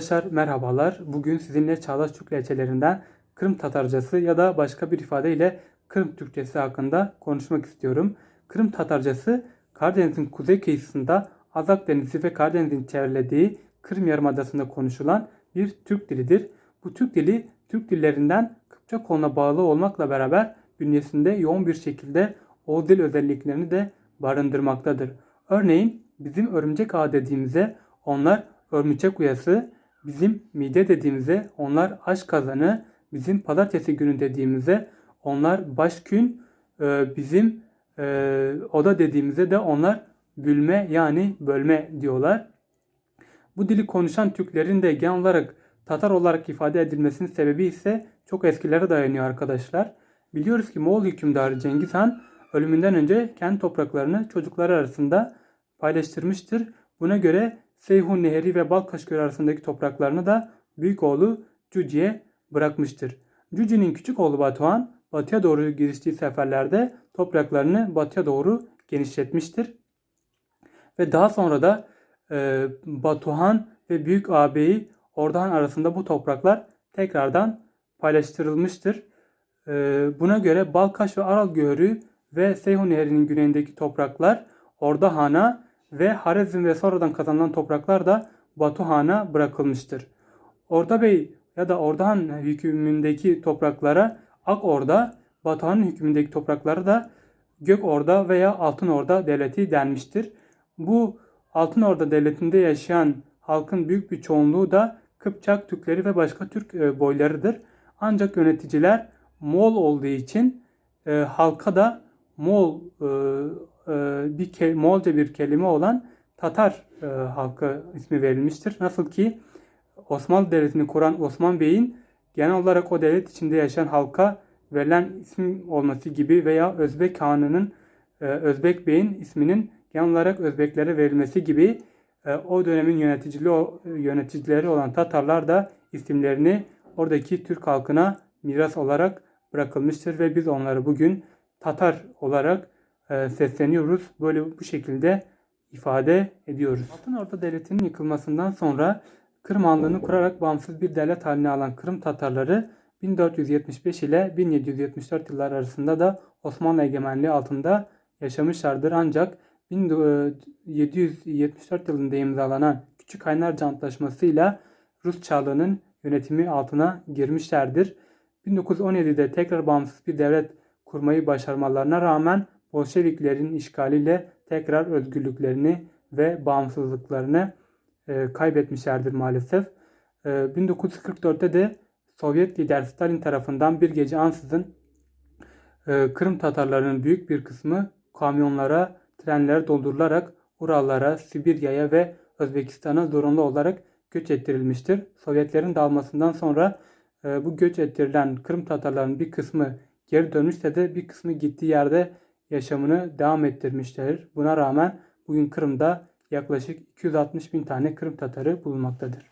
Arkadaşlar merhabalar. Bugün sizinle Çağdaş Türk lehçelerinden Kırım Tatarcası ya da başka bir ifadeyle Kırım Türkçesi hakkında konuşmak istiyorum. Kırım Tatarcası Karadeniz'in kuzey kıyısında Azak Denizi ve Karadeniz'in çevrelediği Kırım Yarımadası'nda konuşulan bir Türk dilidir. Bu Türk dili Türk dillerinden Kıpçak koluna bağlı olmakla beraber bünyesinde yoğun bir şekilde o dil özelliklerini de barındırmaktadır. Örneğin bizim örümcek ağı dediğimize onlar örümcek uyası, bizim mide dediğimize onlar aş kazanı, bizim pazartesi günü dediğimize onlar başkün, e, bizim e, oda dediğimize de onlar bülme yani bölme diyorlar. Bu dili konuşan Türklerin de genel olarak Tatar olarak ifade edilmesinin sebebi ise çok eskilere dayanıyor arkadaşlar. Biliyoruz ki Moğol hükümdarı Cengiz Han ölümünden önce kendi topraklarını çocukları arasında paylaştırmıştır. Buna göre Seyhun Nehri ve Balkaş Gölü arasındaki topraklarını da büyük oğlu Cüci'ye bırakmıştır. Cüci'nin küçük oğlu Batuhan batıya doğru giriştiği seferlerde topraklarını batıya doğru genişletmiştir. Ve daha sonra da e, Batuhan ve büyük ağabeyi Ordahan arasında bu topraklar tekrardan paylaştırılmıştır. E, buna göre Balkaş ve Aral Gölü ve Seyhun Nehri'nin güneyindeki topraklar Ordahan'a ve Harezm ve sonradan kazanılan topraklar da Batuhan'a bırakılmıştır. Orda Bey ya da Ordahan hükmündeki topraklara Ak Orda, Batuhan'ın hükmündeki topraklara da Gök Orda veya Altın Orda devleti denmiştir. Bu Altın Orda devletinde yaşayan halkın büyük bir çoğunluğu da Kıpçak Türkleri ve başka Türk e, boylarıdır. Ancak yöneticiler Moğol olduğu için e, halka da Moğol e, bir ke, Moğolca bir kelime olan Tatar e, halkı ismi verilmiştir. Nasıl ki Osmanlı Devleti'ni kuran Osman Bey'in genel olarak o devlet içinde yaşayan halka verilen isim olması gibi veya Özbek Hanı'nın e, Özbek Bey'in isminin genel olarak Özbeklere verilmesi gibi e, o dönemin yöneticiliği yöneticileri olan Tatarlar da isimlerini oradaki Türk halkına miras olarak bırakılmıştır ve biz onları bugün Tatar olarak e, sesleniyoruz. Böyle bu şekilde ifade ediyoruz. Altın Orda Devleti'nin yıkılmasından sonra Kırım Hanlığı'nı kurarak bağımsız bir devlet haline alan Kırım Tatarları 1475 ile 1774 yıllar arasında da Osmanlı egemenliği altında yaşamışlardır. Ancak 1774 yılında imzalanan Küçük Kaynarca Antlaşması ile Rus Çarlığı'nın yönetimi altına girmişlerdir. 1917'de tekrar bağımsız bir devlet kurmayı başarmalarına rağmen Bolşeviklerin işgaliyle tekrar özgürlüklerini ve bağımsızlıklarını e, kaybetmişlerdir maalesef. E, 1944'te de Sovyet lider Stalin tarafından bir gece ansızın e, Kırım Tatarlarının büyük bir kısmı kamyonlara, trenlere doldurularak Urallara, Sibirya'ya ve Özbekistan'a zorunlu olarak göç ettirilmiştir. Sovyetlerin dağılmasından sonra e, bu göç ettirilen Kırım Tatarlarının bir kısmı geri dönmüşse de bir kısmı gittiği yerde yaşamını devam ettirmişlerdir. Buna rağmen bugün Kırım'da yaklaşık 260 bin tane Kırım Tatarı bulunmaktadır.